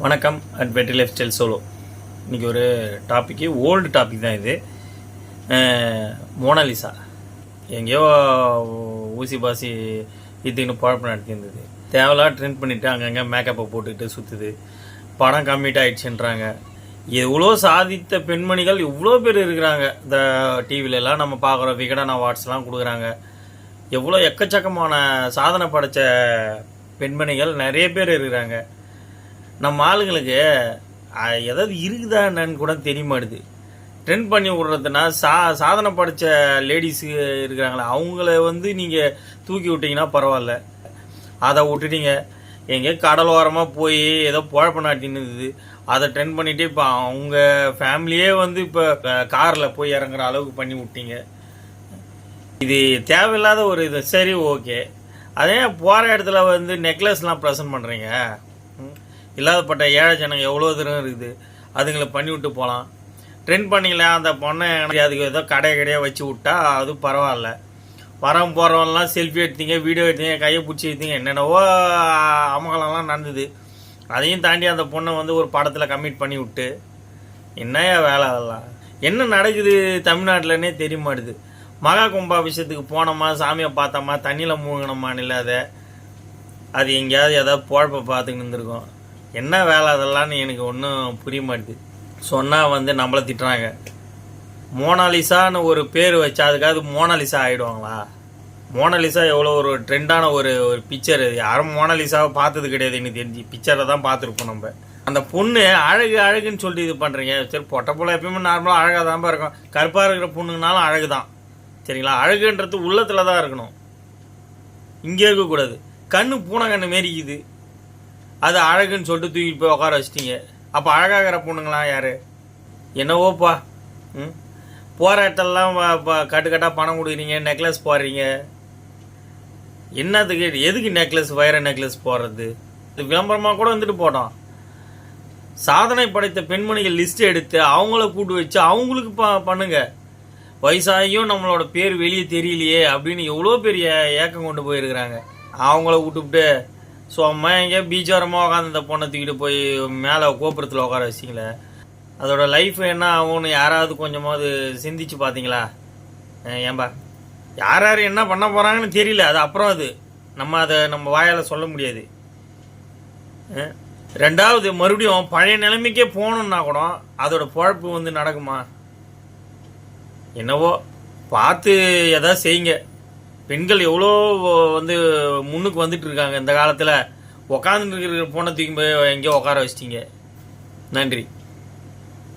வணக்கம் அட் பெட்டி life style solo இன்றைக்கி ஒரு டாப்பிக்கு ஓல்டு டாபிக் தான் இது. மோனாலிசா எங்கேயோ ஊசி பாசி இத்தின்னு குழப்பம் நடத்தியிருந்தது. தேவையில்லாம் ட்ரெண்ட் பண்ணிவிட்டு அங்கங்கே மேக்கப்பை போட்டுக்கிட்டு சுற்றுது படம் கம்மிட் ஆயிடுச்சுன்றாங்க. எவ்வளோ சாதித்த பெண்மணிகள் இவ்வளோ பேர் இருக்கிறாங்க. இந்த டிவிலெலாம் நம்ம பார்க்குறோம் விகடன அவார்ட்ஸ்லாம் கொடுக்குறாங்க. எவ்வளோ எக்கச்சக்கமான சாதனை படைச்ச பெண்மணிகள் நிறைய பேர் இருக்கிறாங்க. நம்ம ஆளுங்களுக்கு ஏதாவது இருக்குதா என்னன்னு கூட தெரிய மாட்டுது ட்ரெண்ட் பண்ணி விட்றதுனா சா சாதனை படைச்ச லேடிஸு இருக்கிறாங்களே அவங்கள வந்து நீங்கள் தூக்கி விட்டிங்கன்னா பரவாயில்ல. அதை விட்டுட்டீங்க. எங்கேயோ கடலோரமாக போய் ஏதோ குழப்ப நாட்டின்னு அதை ட்ரெண்ட் பண்ணிகிட்டே இப்போ அவங்க ஃபேமிலியே வந்து இப்போ காரில் போய் இறங்குற அளவுக்கு பண்ணி விட்டீங்க. இது தேவையில்லாத ஒரு இது. சரி ஓகே அதே போகிற இடத்துல வந்து நெக்லஸ்லாம் ப்ரெசன்ட் பண்ணுறீங்க இல்லாதப்பட்ட ஏழை ஜனங்க எவ்வளோ தூரம் இருக்குது அதுங்களை பண்ணி விட்டு போகலாம். ட்ரெண்ட் பண்ணீங்களா அந்த பொண்ணை எனக்கு அதுக்கு ஏதோ கடையை கடையாக வச்சு விட்டா அது பரவாயில்ல. வரம் போகிறவங்களாம் செல்ஃபி எடுத்தீங்க வீடியோ எடுத்தீங்க கையை பிடிச்சி எடுத்தீங்க என்னென்னவோ அமகலம்லாம் நடந்தது. அதையும் தாண்டி அந்த பொண்ணை வந்து ஒரு படத்தில் கம்மிட் பண்ணி விட்டு என்னையா வேலை அதெல்லாம்? என்ன நடக்குது தமிழ்நாட்டிலனே தெரிய மாட்டுது. மகா கும்பாபிஷத்துக்கு போனோமா சாமியை பார்த்தோமா தண்ணியில் மூழ்கினோமான்னு இல்லாத அது எங்கேயாவது ஏதாவது புழப்ப பார்த்துக்கிட்டு இருந்திருக்கோம். என்ன வேலை அதெல்லாம்னு எனக்கு ஒன்றும் புரிய மாட்டேது சொன்னால் வந்து நம்மளை திட்டுறாங்க. மோனாலிசான்னு ஒரு பேர் வச்சா அதுக்காவது மோனாலிசா ஆகிடுவாங்களா மோனாலிசா எவ்வளோ ஒரு ட்ரெண்டான ஒரு ஒரு பிக்சர் அது யாரும் மோனாலிசாவை பார்த்தது கிடையாது எனக்கு தெரிஞ்சு. பிக்சரை தான் பார்த்துருப்போம் நம்ம. அந்த பொண்ணு அழகு அழகுன்னு சொல்லிட்டு இது பண்ணுறீங்க சரி பொட்டை போல எப்பயுமே நார்மலாக அழகாக தான் இருக்கும். கருப்பாக இருக்கிற பொண்ணுங்கனாலும் அழகு தான். சரிங்களா? அழகுன்றது உள்ளத்தில் தான் இருக்கணும். இங்கே இருக்கக்கூடாது. கண்ணு பூனை கண்ணு மாரிக்குது அது அழகுன்னு சொல்லிட்டு தூக்கி போய் உட்கார வச்சிட்டீங்க. அப்போ அழகாகிற பொண்ணுங்களாம் யார்? என்னவோப்பா? ம்? போகிற இடத்துலலாம் கட்டுக்கட்டாக பணம் கொடுக்குறீங்க நெக்லஸ் போடுறீங்க. என்னத்துக்கு எதுக்கு நெக்லஸ் வைர நெக்லஸ் போடுறது? இது விளம்பரமாக கூட வந்துட்டு போட்டோம். சாதனை படைத்த பெண்மணிகள் லிஸ்ட் எடுத்து அவங்கள கூட்டு வச்சு அவங்களுக்கு ப பண்ணுங்க. வயசாகியும் நம்மளோட பேர் வெளியே தெரியலையே அப்படின்னு எவ்வளோ பெரிய ஏக்கம் கொண்டு போயிருக்கிறாங்க. அவங்கள விட்டுவிட்டு ஸோ அம்மா எங்கேயோ பீச்சாரமாக உட்காந்து அந்த பொண்ணை தூக்கிட்டு போய் மேலே கோபுரத்தில் உட்கார வச்சிங்களே அதோட லைஃப் என்ன ஆகும்னு யாராவது கொஞ்சமாவது சிந்திச்சு பார்த்தீங்களா ஏன்பா? யார் யார் என்ன பண்ண போகிறாங்கன்னு தெரியல. அது அப்புறம் அது. நம்ம அதை நம்ம வாயால் சொல்ல முடியாது. ரெண்டாவது மறுபடியும் பழைய நிலைமைக்கே போகணுன்னா கூட அதோட பொழப்பு வந்து நடக்குமா? என்னவோ பார்த்து எதாவது செய்யுங்க. பெண்கள் எவ்வளோ வந்து முன்னுக்கு வந்துட்டு இருக்காங்க இந்த காலத்தில்? உக்காந்துட்டு இருக்கிற பொண்ணை தூக்கி போய் எங்கேயோ உட்கார வச்சிட்டிங்க. நன்றி.